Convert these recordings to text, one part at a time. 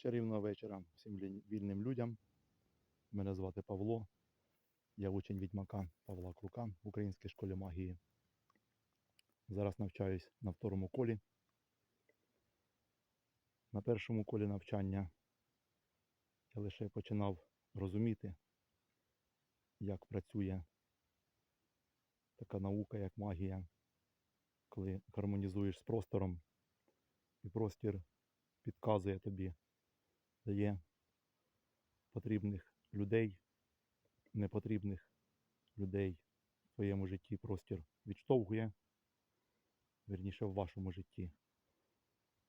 Чарівного вечора всім вільним людям. Мене звати Павло. Я учень відьмака Павла Крука в Українській школі магії. Зараз навчаюсь на второму колі. На першому колі навчання я лише починав розуміти, як працює така наука, як магія, коли гармонізуєш з простором, і простір підказує тобі, дає потрібних людей, непотрібних людей в твоєму житті простір відштовхує, вірніше в вашому житті.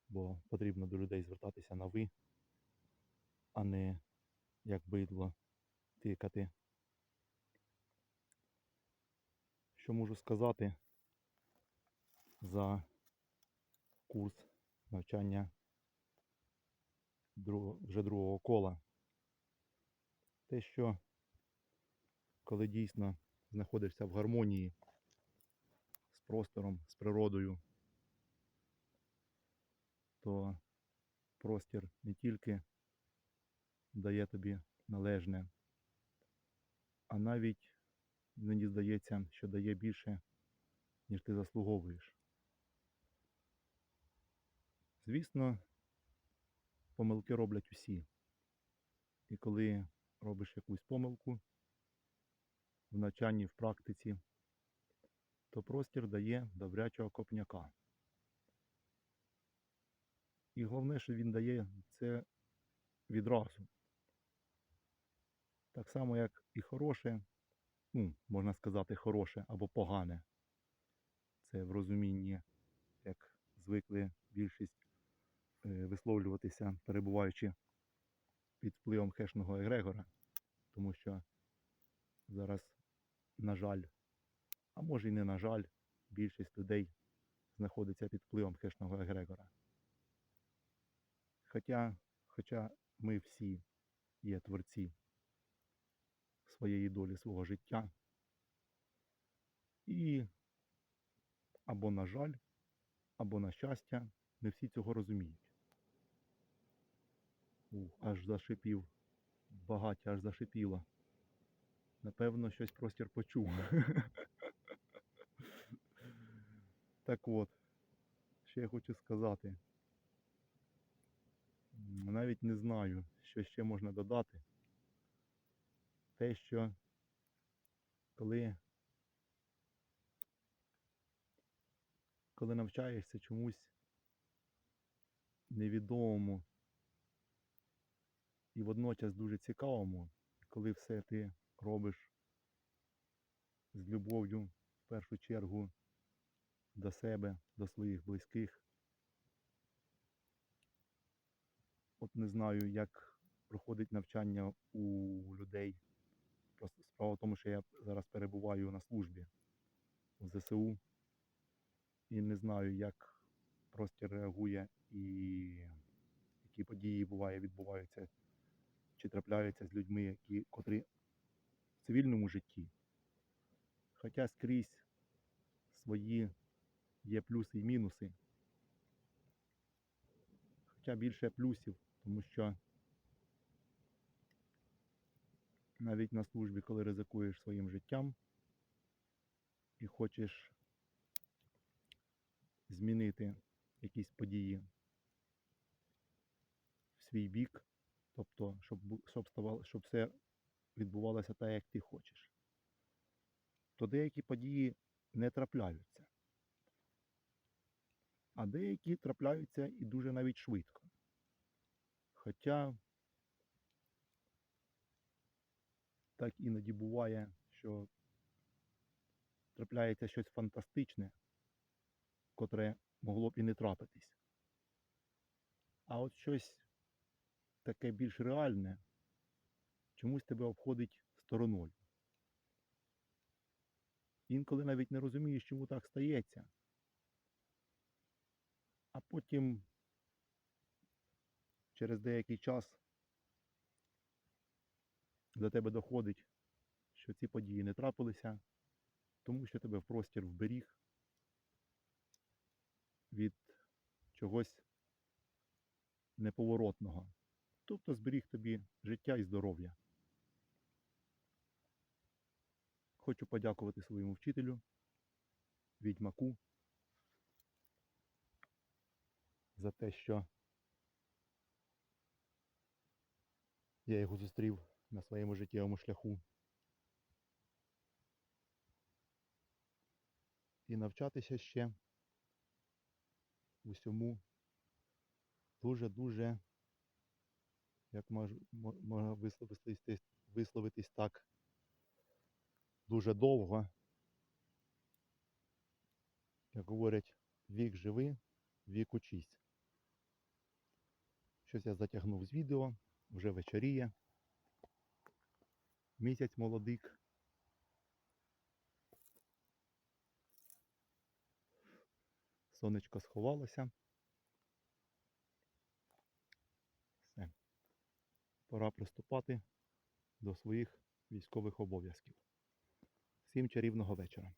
Бо потрібно до людей звертатися на ви, а не як бидло тикати. Що можу сказати за курс навчання вже другого кола? Те, що коли дійсно знаходишся в гармонії з простором, з природою, то простір не тільки дає тобі належне, а навіть мені здається, що дає більше, ніж ти заслуговуєш. Звісно, помилки роблять усі. І коли робиш якусь помилку в навчанні, в практиці, то простір дає добрячого копняка. І головне, що він дає це відразу. Так само, як і хороше, ну, можна сказати, хороше або погане. Це в розумінні, як звикли більшість висловлюватися, перебуваючи під впливом хешного егрегора, тому що зараз, на жаль, а може і не на жаль, більшість людей знаходиться під впливом хешного егрегора. Хоча, хоча ми всі є творці своєї долі, свого життя. І або на жаль, або на щастя, не всі цього розуміють. Ух, аж зашипів. Багаття аж зашипіло. Напевно, щось простір почув. Так от, що я хочу сказати. Навіть не знаю, що ще можна додати. Те, що коли, коли навчаєшся чомусь невідомому і водночас дуже цікавому, коли все ти робиш з любов'ю в першу чергу до себе, до своїх близьких. От не знаю, як проходить навчання у людей. Просто справа в тому, що я зараз перебуваю на службі в ЗСУ і не знаю, як простір реагує і які події буває, відбуваються чи трапляються з людьми, які, котрі в цивільному житті. Хоча скрізь свої є плюси і мінуси. Хоча більше плюсів, тому що навіть на службі, коли ризикуєш своїм життям і хочеш змінити якісь події в свій бік, тобто, щоб, щоб, ставало, щоб все відбувалося так, як ти хочеш, то деякі події не трапляються. А деякі трапляються і дуже навіть швидко. Хоча так іноді буває, що трапляється щось фантастичне, котре могло б і не трапитись. А от щось таке більш реальне чомусь тебе обходить стороною. Інколи навіть не розумієш, чому так стається. А потім через деякий час до тебе доходить, що ці події не трапилися, тому що тебе в простір вберіг від чогось неповоротного. Тобто зберіг тобі життя і здоров'я. Хочу подякувати своєму вчителю, відьмаку, за те, що я його зустрів на своєму життєвому шляху. І навчатися ще усьому дуже-дуже, як можу, мо- можна висловитись, висловитись так, дуже довго. Як говорять, вік живи, вік учись. Щось я затягнув з відео, вже вечоріє. Місяць молодик. Сонечко сховалося. Все. Пора приступати до своїх військових обов'язків. Всім чарівного вечора.